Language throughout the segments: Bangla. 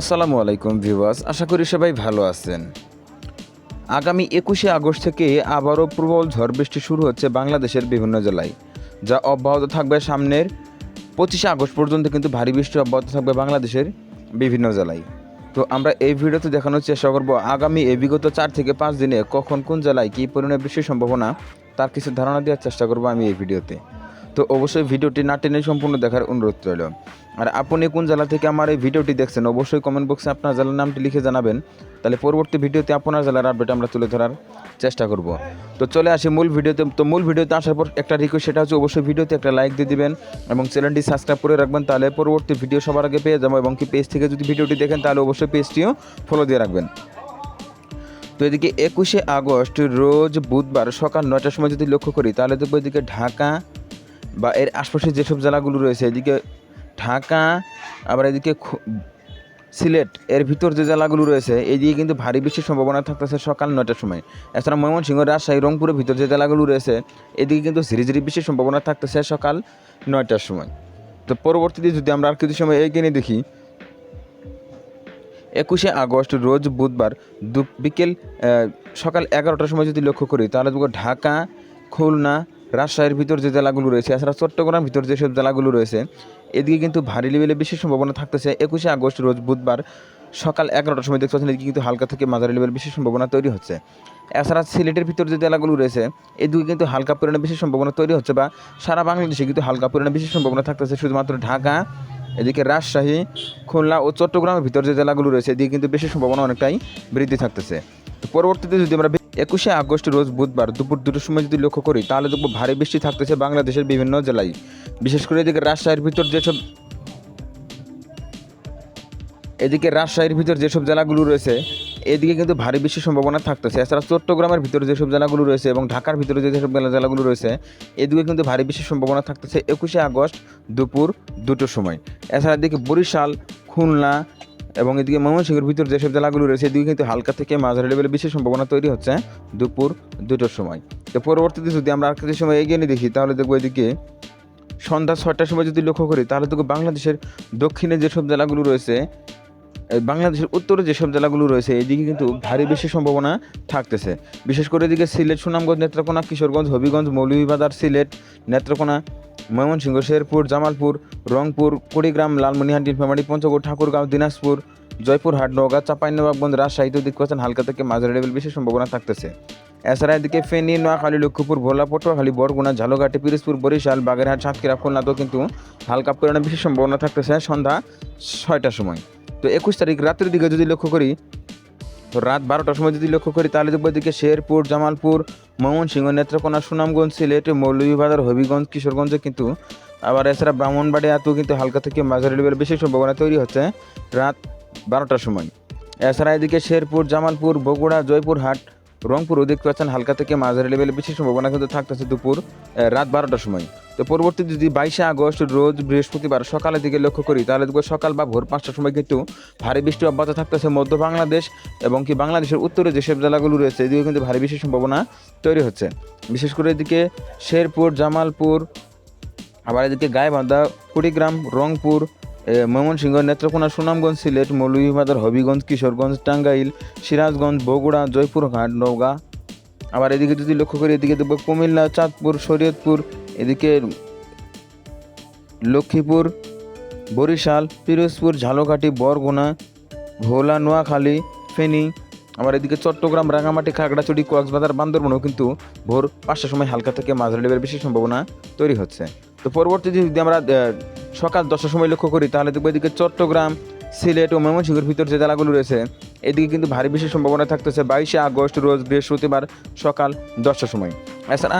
আসসালামু আলাইকুম ভিউয়ার্স, আশা করি সবাই ভালো আছেন। আগামী একুশে আগস্ট থেকে আবারও প্রবল ঝড় বৃষ্টি শুরু হচ্ছে বাংলাদেশের বিভিন্ন জেলায়, যা অব্যাহত থাকবে সামনের পঁচিশে আগস্ট পর্যন্ত কিন্তু ভারী বৃষ্টি অব্যাহত থাকবে বাংলাদেশের বিভিন্ন জেলায়। তো আমরা এই ভিডিওতে দেখানোর চেষ্টা করব আগামী এই বিগত চার থেকে পাঁচ দিনে কখন কোন জেলায় কী পরিমাণে বৃষ্টির সম্ভাবনা, তার কিছু ধারণা দেওয়ার চেষ্টা করব আমি এই ভিডিওতে। তো অবশ্যই ভিডিওটি না টেনে সম্পূর্ণ দেখার অনুরোধ রইল। আর আপনি কোন জেলা থেকে আমার এই ভিডিওটি দেখছেন, অবশ্যই কমেন্ট বক্সে আপনার জেলার নামটি লিখে জানাবেন। তাহলে পরবর্তী ভিডিওতে আপনার জেলার আপডেট আমরা তুলে ধরার চেষ্টা করব। তো চলে আসি মূল ভিডিওতে। তো মূল ভিডিওতে আসার পর একটা রিকোয়েস্ট সেটা হচ্ছে অবশ্যই ভিডিওতে একটা লাইক দিয়ে দিবেন এবং চ্যানেলটি সাবস্ক্রাইব করে রাখবেন। তাহলে পরবর্তী ভিডিও সবার আগে পেয়ে যাব এবং কি পেজ থেকে যদি ভিডিওটি দেখেন, তাহলে অবশ্যই পেজটিও ফলো দিয়ে রাখবেন। তো এদিকে একুশে আগস্ট, রোজ বুধবার সকাল নয়টার সময় যদি লক্ষ্য করি, তাহলে দেখব এদিকে ঢাকা বা এর আশপাশে যেসব জেলাগুলো রয়েছে, এদিকে ঢাকা, আবার এদিকে সিলেট, এর ভিতর যে জেলাগুলো রয়েছে, এদিকে কিন্তু ভারী বৃষ্টির সম্ভাবনা থাকতেছে সকাল নয়টার সময়। এছাড়া ময়মনসিংহ, রাজশাহী, রংপুরের ভিতর যে জেলাগুলো রয়েছে, এদিকে কিন্তু ঝিরিঝিরি বৃষ্টির সম্ভাবনা থাকতেছে সকাল নয়টার সময়। তো পরবর্তীতে যদি আমরা আর কিছু সময় এগিয়ে নিয়ে দেখি, একুশে আগস্ট, রোজ বুধবার দু, বিকেল সকাল এগারোটার সময় যদি লক্ষ্য করি, তাহলে ঢাকা, খুলনা রাজশাহীর ভিতর যে জেলাগুলো রয়েছে এছাড়া চট্টগ্রাম ভিতর যেসব জেলাগুলো রয়েছে, এদিকে কিন্তু ভারী লেভেলে বেশি সম্ভাবনা থাকতেছে। একুশে আগস্ট রোজ বুধবার সকাল এগারোটার সময় দেখতে পাচ্ছেন, এদিকে কিন্তু হালকা থেকে মাঝারি লেভেল বেশি সম্ভাবনা তৈরি হচ্ছে। এছাড়া সিলেটের ভিতর যে জেলাগুলো রয়েছে, এদিকে কিন্তু হালকা পরিমাণে বেশি সম্ভাবনা তৈরি হচ্ছে বা সারা বাংলাদেশে কিন্তু হালকা পরিমাণে বেশি সম্ভাবনা থাকতেছে, শুধুমাত্র ঢাকা এদিকে রাজশাহী, খুলনা ও চট্টগ্রামের ভিতর যে জেলাগুলো রয়েছে, এদিকে কিন্তু বেশি সম্ভাবনা অনেকটাই বৃদ্ধি থাকতেছে। পরবর্তীতে যদি আমরা একুশে আগস্ট রোজ বুধবার দুপুর দুটোর সময় যদি লক্ষ্য করি, তাহলে দেখব ভারী বৃষ্টি থাকতেছে বাংলাদেশের বিভিন্ন জেলায়। বিশেষ করে এদিকে রাজশাহীর ভিতর যেসব এদিকে রাজশাহীর ভিতর যেসব জেলাগুলো রয়েছে এদিকে কিন্তু ভারী বৃষ্টির সম্ভাবনা থাকতেছে। এছাড়া চট্টগ্রামের ভিতরে যেসব জেলাগুলো রয়েছে এবং ঢাকার ভিতরে যেসব জেলা- জেলাগুলো রয়েছে, এদিকে কিন্তু ভারী বৃষ্টির সম্ভাবনা থাকতেছে একুশে আগস্ট দুপুর দুটোর সময়। এছাড়া এদিকে বরিশাল, খুলনা এবং এদিকে ময়মনসিংহের ভিতর যেসব জেলাগুলো রয়েছে, এদিকে কিন্তু হালকা থেকে মাঝারি লেভেলে বেশি সম্ভাবনা তৈরি হচ্ছে দুপুর দুটোর সময়। তো পরবর্তীতে যদি আমরা আর কিছু সময় এগিয়ে নিয়ে দেখি, তাহলে দেখব এদিকে সন্ধ্যা ছয়টার সময় যদি লক্ষ্য করি, তাহলে দেখব বাংলাদেশের দক্ষিণে যেসব জেলাগুলো রয়েছে বাংলাদেশের উত্তরে যেসব জেলাগুলো রয়েছে, এদিকে কিন্তু ভারী বেশি সম্ভাবনা থাকতেছে। বিশেষ করে এদিকে সিলেট, সুনামগঞ্জ, নেত্রকোনা, কিশোরগঞ্জ, হবিগঞ্জ, মৌলভীবাজার, সিলেট, নেত্রকোনা, ময়মনসিংহ, শেরপুর, জামালপুর, রংপুর, কুড়িগ্রাম, লালমনিহাট নীলফামারী পঞ্চগড়, ঠাকুরগাঁও, দিনাজপুর জয়পুরহাট নওগাঁ চাঁপাইনবাবগঞ্জ রাজশাহীতে দিক পাচ্ছেন হালকা থেকে মাঝারি লেভেল বেশি সম্ভাবনা থাকতেছে। এছাড়া এদিকে ফেনী, নোয়াখালী, লক্ষ্মীপুর ভোলা পটুয়াখালী বরগুনা, ঝালকাঠি, পিরোজপুর, বরিশাল, বাগেরহাট, সাতক্ষীরা খুলনাতেও কিন্তু হালকা পরিমাণে বেশি সম্ভাবনা থাকতেছে সন্ধ্যা ছয়টার সময়। তো একুশ তারিখ রাতের দিকে যদি লক্ষ্য করি তো রাত বারোটার সময় যদি লক্ষ্য করি, তাহলে দেখব এদিকে শেরপুর, জামালপুর, ময়মনসিংহ, নেত্রকোনা, সুনামগঞ্জ, সিলেট মৌলভীবাজার হবিগঞ্জ, কিশোরগঞ্জে কিন্তু আবার এছাড়া ব্রাহ্মণবাড়িয়াতেও কিন্তু হালকা থেকে মাঝারি লেভেল বেশি সম্ভাবনা তৈরি হচ্ছে। রাত বারোটার সময়। এছাড়া এদিকে শেরপুর, জামালপুর, বগুড়া, জয়পুরহাট, রংপুর অধিক পাচ্ছেন হালকা থেকে মাঝারি লেভেলে বেশি সম্ভাবনা কিন্তু থাকতেছে দুপুর রাত বারোটার সময়। তো পরবর্তী যদি বাইশে আগস্ট রোজ বৃহস্পতিবার সকালের দিকে লক্ষ্য করি, তাহলে দেখব সকাল বা ভোর পাঁচটার সময় কিন্তু ভারী বৃষ্টি অব্যাহত থাকতেছে মধ্য বাংলাদেশ এবং কি বাংলাদেশের উত্তরে যেসব জেলাগুলো রয়েছে এদিকে কিন্তু ভারী বৃষ্টির সম্ভাবনা তৈরি হচ্ছে। বিশেষ করে এদিকে শেরপুর, জামালপুর, আবার এদিকে গায়েবান্ধা কুড়িগ্রাম, রংপুর ময়মনসিংহ নেত্রকোনা সুনামগঞ্জ, সিলেট, মৌলভীবাজার, হবিগঞ্জ, কিশোরগঞ্জ, টাঙ্গাইল, সিরাজগঞ্জ, বগুড়া, জয়পুরহাট, নওগাঁ। আবার এদিকে যদি লক্ষ্য করি, এদিকে দেখব কুমিল্লা, চাঁদপুর, শরীয়তপুর, এদিকে লক্ষ্মীপুর, বরিশাল, পিরোজপুর, ঝালকাঠি, বরগুনা, ভোলা, নোয়াখালী, ফেনী। আবার এদিকে চট্টগ্রাম, রাঙামাটি, খাগড়াছড়ি, কক্সবাজার, বান্দরবনেও কিন্তু ভোর পাঁচটার সময় হালকা থেকে মাঝারি লেভেলের বেশি সম্ভাবনা তৈরি হচ্ছে। তো পরবর্তীতে যদি আমরা সকাল দশটার সময় লক্ষ্য করি, তাহলে দেখব এদিকে চট্টগ্রাম, সিলেট ও ময়মনসিংহের ভিতর যে জেলাগুলো রয়েছে, এদিকে কিন্তু ভারী বেশি সম্ভাবনা থাকতেছে বাইশে আগস্ট রোজ বৃহস্পতিবার সকাল দশটার সময়। এছাড়া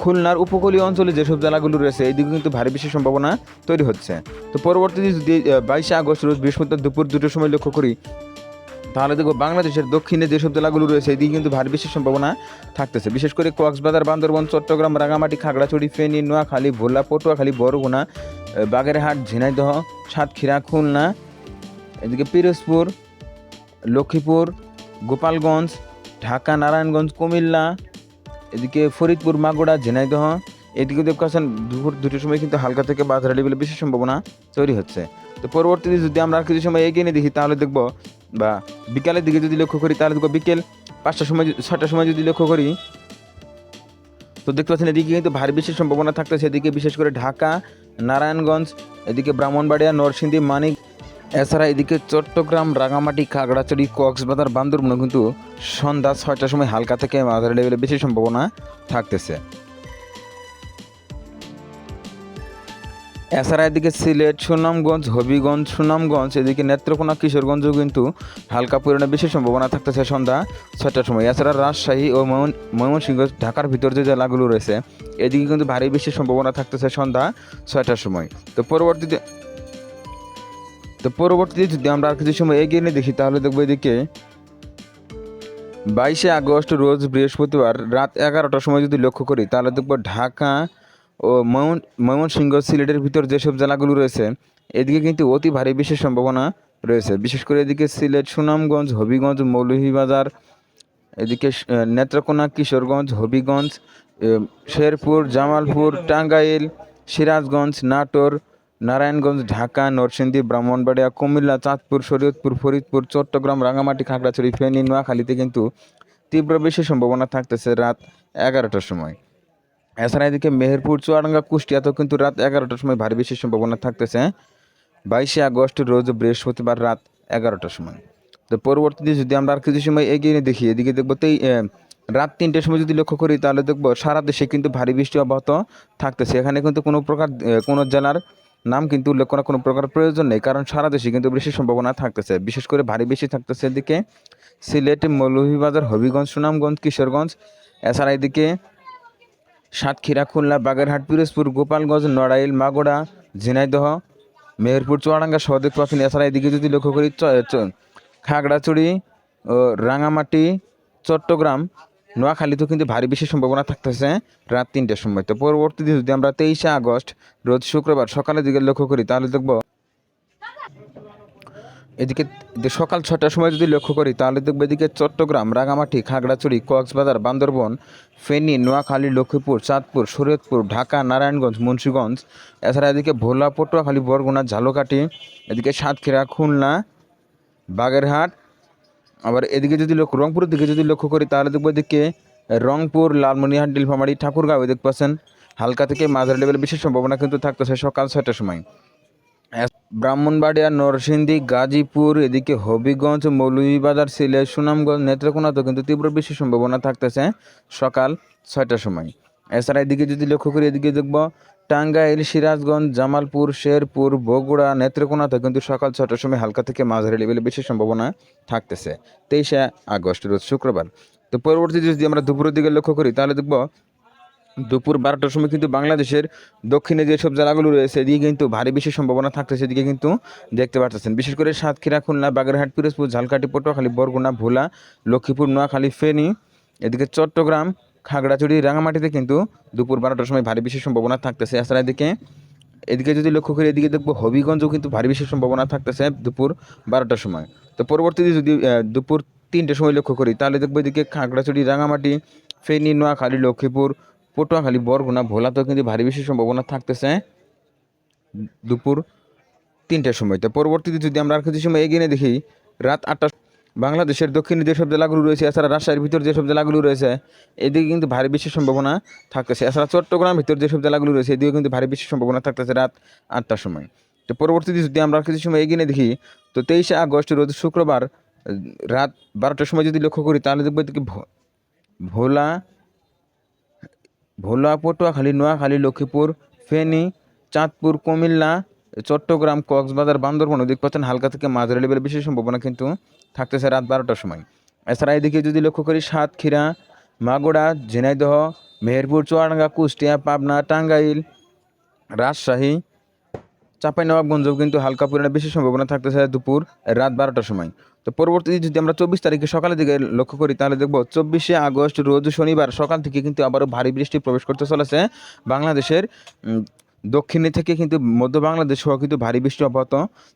খুলনার উপকূলীয় অঞ্চলে যেসব জেলাগুলো রয়েছে এইদিকে কিন্তু ভারী বেশি সম্ভাবনা তৈরি হচ্ছে। তো পরবর্তীতে যদি বাইশে আগস্ট রোজ বৃহস্পতিবার দুপুর দুটোর সময় লক্ষ্য করি, তাহলে দেখো বাংলাদেশের দক্ষিণে যেসব জেলাগুলো রয়েছে, এদিকে কিন্তু ভারী বেশি সম্ভাবনা থাকতেছে। বিশেষ করে কক্সবাজার, বান্দরবন, চট্টগ্রাম রাঙামাটি খাগড়াছড়ি, ফেনী, নোয়াখালী, ভোলা, পটুয়াখালী, বরগুনা বাগেরহাট, ঝিনাইদহ, সাতক্ষীরা, খুলনা, এদিকে পিরোজপুর, লক্ষ্মীপুর, গোপালগঞ্জ, ঢাকা, নারায়ণগঞ্জ, কুমিল্লা, এদিকে ফরিদপুর মাগুড়া ঝিনাইদহ, এদিকে দেখতে পাচ্ছেন দুপুর দুটোর সময় কিন্তু হালকা থেকে বাজারে লেভেলে বেশি সম্ভাবনা তৈরি হচ্ছে। তো পরবর্তীতে যদি আমরা কিছু সময় এগিয়ে নিয়ে দেখি, তাহলে দেখব, বা বিকালের দিকে যদি লক্ষ্য করি, তাহলে দেখব বিকেল পাঁচটার সময় ছটার সময় যদি লক্ষ্য করি তো দেখতে পাচ্ছেন, এদিকে কিন্তু ভারী বৃষ্টির সম্ভাবনা থাকতে সেদিকে বিশেষ করে ঢাকা, নারায়ণগঞ্জ, এদিকে ব্রাহ্মণবাড়িয়া, নরসিংদী, মানিক, এছাড়া এদিকে চট্টগ্রাম, রাঙামাটি, খাগড়াছড়ি, কক্সবাজার বান্দরবনে কিন্তু সন্ধ্যা ছয়টার সময় হালকা থেকে মাঝারি লেভেলে বেশি সম্ভাবনা থাকতেছে। এছাড়া এদিকে সিলেট, সুনামগঞ্জ, হবিগঞ্জ, সুনামগঞ্জ, এদিকে নেত্রকোনা, কিশোরগঞ্জও কিন্তু হালকা পরিমাণে বেশি সম্ভাবনা থাকতেছে সন্ধ্যা ছয়টার সময়। এছাড়া রাজশাহী ও ময়মন, ময়মনসিংহ, ঢাকার ভিতর যে জেলাগুলো রয়েছে, এদিকে কিন্তু ভারী বেশি সম্ভাবনা থাকতেছে সন্ধ্যা ছয়টার সময়। তো পরবর্তীতে তো পরবর্তীতে যদি আমরা আর কিছু সময় এগিয়ে নিয়ে দেখি, তাহলে দেখব এদিকে বাইশে আগস্ট, রোজ বৃহস্পতিবার রাত এগারোটার সময় যদি লক্ষ্য করি, তাহলে দেখব ঢাকা ও ময়মন, ময়মনসিংহ সিলেটের ভিতর যেসব জেলাগুলো রয়েছে, এদিকে কিন্তু অতি ভারী বিশেষ সম্ভাবনা রয়েছে। বিশেষ করে এদিকে সিলেট, সুনামগঞ্জ, হবিগঞ্জ, মৌলভীবাজার, এদিকে নেত্রকোনা, কিশোরগঞ্জ, হবিগঞ্জ শেরপুর, জামালপুর, টাঙ্গাইল, সিরাজগঞ্জ, নাটোর, নারায়ণগঞ্জ, ঢাকা, নরসিংদী, ব্রাহ্মণবাড়িয়া, কুমিল্লা, চাঁদপুর, শরীয়তপুর, ফরিদপুর, চট্টগ্রাম রাঙামাটি খাগড়াছড়ি, ফেনী, নোয়াখালীতে কিন্তু তীব্র বেশি সম্ভাবনা থাকতেছে রাত এগারোটার সময়। এছাড়া এদিকে মেহেরপুর, চুয়াডাঙ্গা, কুষ্টিয়াতেও কিন্তু রাত এগারোটার সময় ভারী বেশি সম্ভাবনা থাকতেছে। বাইশে আগস্ট রোজ বৃহস্পতিবার রাত এগারোটার সময়। তো পরবর্তীতে যদি আমরা আর কিছু সময় এগিয়ে নিয়ে দেখি, এদিকে দেখব তেই রাত তিনটের সময় যদি লক্ষ্য করি, তাহলে দেখব সারা দেশে কিন্তু ভারী বৃষ্টি অব্যাহত থাকতেছে। এখানে কিন্তু কোনো প্রকার কোনো জেলার নাম কিন্তু উল্লেখ করার কোনো প্রকার প্রয়োজন নেই, কারণ সারা দেশে কিন্তু বৃষ্টির সম্ভাবনা থাকতেছে। বিশেষ করে ভারী বৃষ্টি থাকতেছে এদিকে সিলেট, মৌলভীবাজার, হবিগঞ্জ, সুনামগঞ্জ, কিশোরগঞ্জ। এছাড়া এদিকে সাতক্ষীরা, খুলনা, বাগেরহাট, পিরোজপুর, গোপালগঞ্জ, নড়াইল, মাগুরা, ঝিনাইদহ, মেহেরপুর, চুয়াডাঙ্গা সহ দেখতে পাচ্ছেন এছাড়া এদিকে যদি লক্ষ্য করি, চ- ও রাঙামাটি, চট্টগ্রাম, নোয়াখালীতেও কিন্তু ভারী বেশি সম্ভাবনা থাকতেছে রাত তিনটের সময়। তো পরবর্তীতে যদি আমরা তেইশে আগস্ট, রোজ শুক্রবার সকালের দিকে লক্ষ্য করি, তাহলে দেখব এদিকে সকাল ছটার সময় যদি লক্ষ্য করি, তাহলে দেখব এদিকে চট্টগ্রাম, রাঙামাটি, খাগড়াছড়ি, কক্সবাজার, বান্দরবন, ফেনী, নোয়াখালী, লক্ষ্মীপুর, চাঁদপুর, শরীয়তপুর, ঢাকা, নারায়ণগঞ্জ, মুন্সীগঞ্জ। এছাড়া এদিকে ভোলা, পটুয়াখালী, বরগুনা, ঝালকাঠি, এদিকে সাতক্ষীরা, খুলনা, বাগেরহাট। আবার এদিকে যদি লক্ষ্য রংপুরের দিকে যদি লক্ষ্য করি, তাহলে দেখব এদিকে রংপুর লালমনিহাট ডিলফামারি ঠাকুরগাঁও দেখতে পাচ্ছেন। হালকা থেকে মাঝারি লেভেলের বিশেষ সম্ভাবনা কিন্তু থাকতেছে সকাল ছয়টার সময়। ব্রাহ্মণবাড়িয়া নরসিংদী, গাজীপুর, এদিকে হবিগঞ্জ, মৌলভীবাজার, সিলেট, সুনামগঞ্জ, নেত্রকোনাতেও কিন্তু তীব্র বেশি সম্ভাবনা থাকতেছে সকাল ছয়টার সময়। এছাড়া এদিকে যদি লক্ষ্য করি, এদিকে দেখব টাঙ্গাইল, সিরাজগঞ্জ, জামালপুর, শেরপুর, বগুড়া নেত্রকোনাতে কিন্তু সকাল ছটার সময় হালকা থেকে মাঝারি লেভেলে বেশি সম্ভাবনা থাকতেছে। তেইশে আগস্ট, রোজ শুক্রবার। তো পরবর্তীতে যদি আমরা দুপুরের দিকে লক্ষ্য করি, তাহলে দেখব দুপুর বারোটার সময় কিন্তু বাংলাদেশের দক্ষিণে যেসব জেলাগুলো রয়েছে, এদিকে কিন্তু ভারী বেশি সম্ভাবনা থাকতেছে সেদিকে কিন্তু দেখতে পাচ্ছেন বিশেষ করে সাতক্ষীরা, খুলনা, বাগেরহাট, পিরোজপুর, ঝালকাঠি, পটুয়াখালী, বরগুনা, ভোলা, লক্ষ্মীপুর, নোয়াখালী, ফেনী, এদিকে চট্টগ্রাম, খাগড়াছড়ি রাঙামাটিতে কিন্তু দুপুর বারোটার সময় ভারী বেশি সম্ভাবনা থাকতেছে। এছাড়া এদিকে এদিকে যদি লক্ষ্য করি, এদিকে দেখব হবিগঞ্জও কিন্তু ভারী বেশি সম্ভাবনা থাকতেছে দুপুর বারোটার সময়। তো পরবর্তীতে যদি দুপুর তিনটের সময় লক্ষ্য করি, তাহলে দেখব এদিকে খাগড়াছড়ি রাঙামাটি ফেনী, নোয়াখালী, লক্ষ্মীপুর পটুয়াখালী, বরগুনা ভোলাতেও কিন্তু ভারী বেশি সম্ভাবনা থাকতেছে। দুপুর তিনটের সময়। তো পরবর্তীতে যদি আমরা আর কিছু সময় এগিয়ে দেখি, রাত আটটা বাংলাদেশের দক্ষিণে যেসব জেলাগুলো রয়েছে, এছাড়া রাজশাহীর ভিতর যেসব জেলাগুলো রয়েছে, এদিকে কিন্তু ভারী বেশি সম্ভাবনা থাকতেছে। এছাড়া চট্টগ্রাম ভিতর যেসব জেলাগুলো রয়েছে এদিকে কিন্তু ভারী বেশি সম্ভাবনা থাকতেছে রাত আটটার সময়। তো পরবর্তীতে যদি আমরা কিছু সময় এগিয়ে নিয়ে দেখি, তো তেইশে আগস্ট, রোজ শুক্রবার, রাত বারোটার সময় যদি লক্ষ্য করি, তাহলে দেখব এদিকে ভোলা ভোলা পটুয়াখালী নোয়াখালী লক্ষ্মীপুর, ফেনী, চাঁদপুর, কুমিল্লা, চট্টগ্রাম, কক্সবাজার, বান্দরবন ওদিক পাচ্ছেন হালকা থেকে মাঝারি লেভেলের বিশেষ সম্ভাবনা কিন্তু থাকতেছে রাত বারোটার সময়। এছাড়া এদিকে যদি লক্ষ্য করি সাতক্ষীরা মাগোড়া ঝিনাইদহ, মেহেরপুর, চুয়াডাঙ্গা, কুষ্টিয়া, পাবনা, টাঙ্গাইল, রাজশাহী চাঁপাইনবাবগঞ্জেও কিন্তু হালকা পরিমাণে বেশি সম্ভাবনা থাকতেছে দুপুর রাত বারোটার সময়। তো পরবর্তীতে যদি আমরা চব্বিশ তারিখে সকালের দিকে লক্ষ্য করি, তাহলে দেখব চব্বিশে আগস্ট রোজ শনিবার সকাল থেকে কিন্তু আবারও ভারী বৃষ্টি প্রবেশ করতে চলেছে। বাংলাদেশের দক্ষিণে থেকে কিন্তু মধ্য বাংলাদেশ সহ কিন্তু ভারী বৃষ্টি অব্যাহত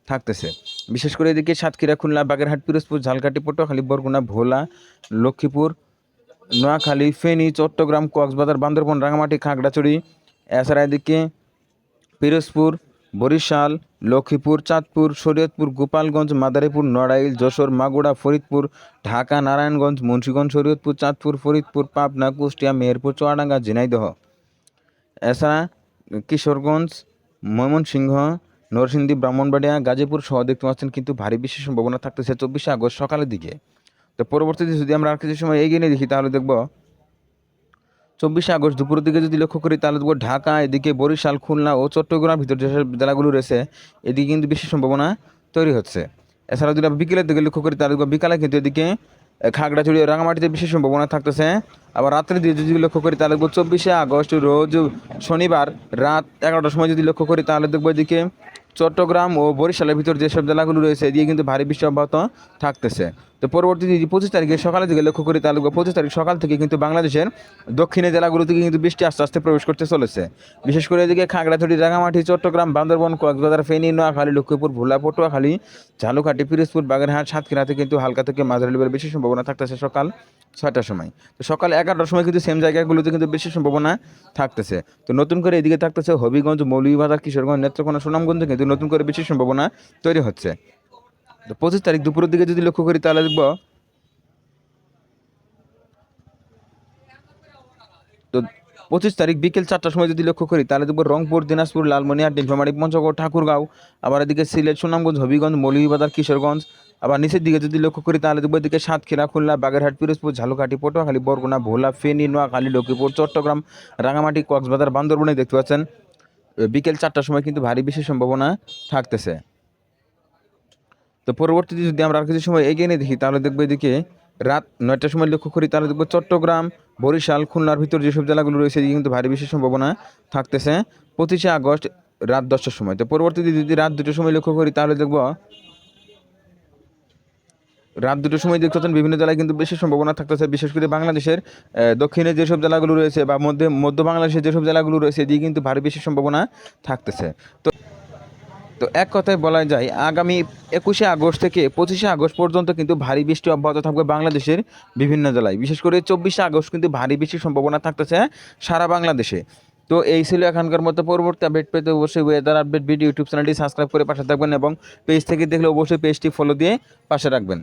থাকতেছে। বিশেষ করে এদিকে সাতক্ষীরা, খুলনা, বাগেরহাট, পিরোজপুর, ঝালকাঠি, পটুয়াখালী, বরগুনা, ভোলা, লক্ষ্মীপুর, নোয়াখালী, ফেনী, চট্টগ্রাম, কক্সবাজার, বান্দরবন রাঙামাটি খাগড়াছড়ি, এছাড়া এদিকে পিরোজপুর বরিশাল, লক্ষ্মীপুর, চাঁদপুর, শরীয়তপুর, গোপালগঞ্জ, মাদারীপুর, নড়াইল, যশোর মাগুড়া ফরিদপুর, ঢাকা, নারায়ণগঞ্জ, মুন্সিগঞ্জ, শরীয়তপুর, চাঁদপুর, ফরিদপুর, পাবনা, কুষ্টিয়া, মেহেরপুর, চুয়াডাঙ্গা, ঝিনাইদহ। এছাড়া কিশোরগঞ্জ, ময়মনসিংহ, নরসিংদী, ব্রাহ্মণবাড়িয়া, গাজীপুর সহ দেখতে পাচ্ছেন কিন্তু ভারী বৃষ্টির সম্ভাবনা থাকতেছে চব্বিশে আগস্ট সকালের দিকে। তো পরবর্তীতে যদি আমরা আর কিছু সময় এগিয়ে নিয়ে দেখি, তাহলে দেখব চব্বিশে আগস্ট দুপুরের দিকে যদি লক্ষ্য করি, তাহলে ঢাকা, এদিকে বরিশাল, খুলনা ও চট্টগ্রাম ভিতর যেসব জেলাগুলো রয়েছে, এদিকে কিন্তু বেশি সম্ভাবনা তৈরি হচ্ছে। এছাড়া যদি আমরা বিকেলের দিকে লক্ষ্য করি, তাহলে বিকালে কিন্তু এদিকে খাগড়াছড়ি ও রাঙামাটিতে বিশেষ সম্ভাবনা থাকতেছে। আবার রাত্রের দিকে যদি লক্ষ্য করি, তাহলে দেখব চব্বিশে আগস্ট রোজ শনিবার রাত এগারোটার সময় যদি লক্ষ্য করি, তাহলে দেখব এদিকে চট্টগ্রাম ও বরিশালের ভিতর যেসব জেলাগুলো রয়েছে, এদিকে কিন্তু ভারী বৃষ্টি অব্যাহত থাকতেছে। তো পরবর্তী যদি পঁচিশ তারিখে সকালের দিকে লক্ষ্য করি তাহলে পঁচিশ তারিখ সকাল থেকে কিন্তু বাংলাদেশের দক্ষিণে জেলাগুলো থেকে কিন্তু বৃষ্টি আস্তে আস্তে প্রবেশ করতে চলেছে। বিশেষ করে এদিকে খাগড়াছড়ি রাঙামাটি চট্টগ্রাম, বান্দরবন, কক্সবাজার, ফেনী, নোয়াখালী, লক্ষ্মীপুর, ভোলা, পটুয়াখালী ঝালুকাঠি পিরোজপুর, বাগেরহাট, সাতক্ষীরাতে কিন্তু হালকা থেকে মাঝারি লেভেলের বেশি সম্ভাবনা থাকতেছে সকাল ছয়টার সময়। তো সকাল এগারোটার সময় কিন্তু সেম জায়গাগুলোতে কিন্তু বেশি সম্ভাবনা থাকতেছে। তো নতুন করে এদিকে থাকতেছে হবিগঞ্জ, মৌলভীবাজার, কিশোরগঞ্জ, নেত্রকোনা, সুনামগঞ্জে কিন্তু নতুন করে বেশি সম্ভাবনা তৈরি হচ্ছে। তো পঁচিশ তারিখ দুপুরের দিকে যদি লক্ষ্য করি তাহলে দেখব। তো পঁচিশ তারিখ বিকেল চারটার সময় যদি লক্ষ্য করি তাহলে দেখব রংপুর, দিনাজপুর, লালমনিয়া নীলফামারী পঞ্চগড়, ঠাকুরগাঁও, আবার এদিকে সিলেট, সুনামগঞ্জ, হবিগঞ্জ, মৌলভীবাজার, কিশোরগঞ্জ, আবার নিচের দিকে যদি লক্ষ্য করি তাহলে দেখব এদিকে সাতক্ষীরা, খুলনা, বাগেরহাট, পিরোজপুর, ঝালুকাঠি, পটুয়াখালী, বরগুনা, ভোলা, ফেনী, নোয়াখালী, লক্ষ্মীপুর, চট্টগ্রাম রাঙামাটি কক্সবাজার, বান্দরবনে দেখতে পাচ্ছেন। বিকেল চারটার সময় কিন্তু ভারী বেশি সম্ভাবনা থাকতেছে। তো পরবর্তীতে যদি আমরা আর কিছু সময় এগিয়ে নিয়ে দেখি, তাহলে দেখব এদিকে রাত নয়টার সময় লক্ষ্য করি, তাহলে দেখব চট্টগ্রাম, বরিশাল, খুলনার ভিতর যেসব জেলাগুলো রয়েছে কিন্তু ভারী বেশি সম্ভাবনা থাকতেছে। পঁচিশে আগস্ট রাত দশটার সময়। তো পরবর্তীতে যদি রাত দুটোর সময় লক্ষ্য করি, তাহলে দেখব রাত দুটোর সময় দেখতে পাচ্ছেন বিভিন্ন জেলায় কিন্তু বেশি সম্ভাবনা থাকতেছে। বিশেষ করে বাংলাদেশের দক্ষিণে যেসব জেলাগুলো রয়েছে বা মধ্যে, মধ্য বাংলাদেশের যেসব জেলাগুলো রয়েছে, এদিকে কিন্তু ভারী বেশি সম্ভাবনা থাকতেছে। তো এক কথায় বলা যায়, আগামী একুশে আগস্ট থেকে পঁচিশে আগস্ট পর্যন্ত কিন্তু ভারী বৃষ্টি অব্যাহত থাকবে বাংলাদেশের বিভিন্ন জেলায়। বিশেষ করে চব্বিশে আগস্ট কিন্তু ভারী বৃষ্টির সম্ভাবনা থাকতেছে সারা বাংলাদেশে। তো এই ছিল এখনকার মতো পরবর্তী আপডেট পেতে অবশ্যই ওয়েদার আপডেট ভিডিও ইউটিউব চ্যানেলটি সাবস্ক্রাইব করে পাশে থাকবেন এবং পেজ থেকে দেখলে অবশ্যই পেজটি ফলো দিয়ে পাশে রাখবেন।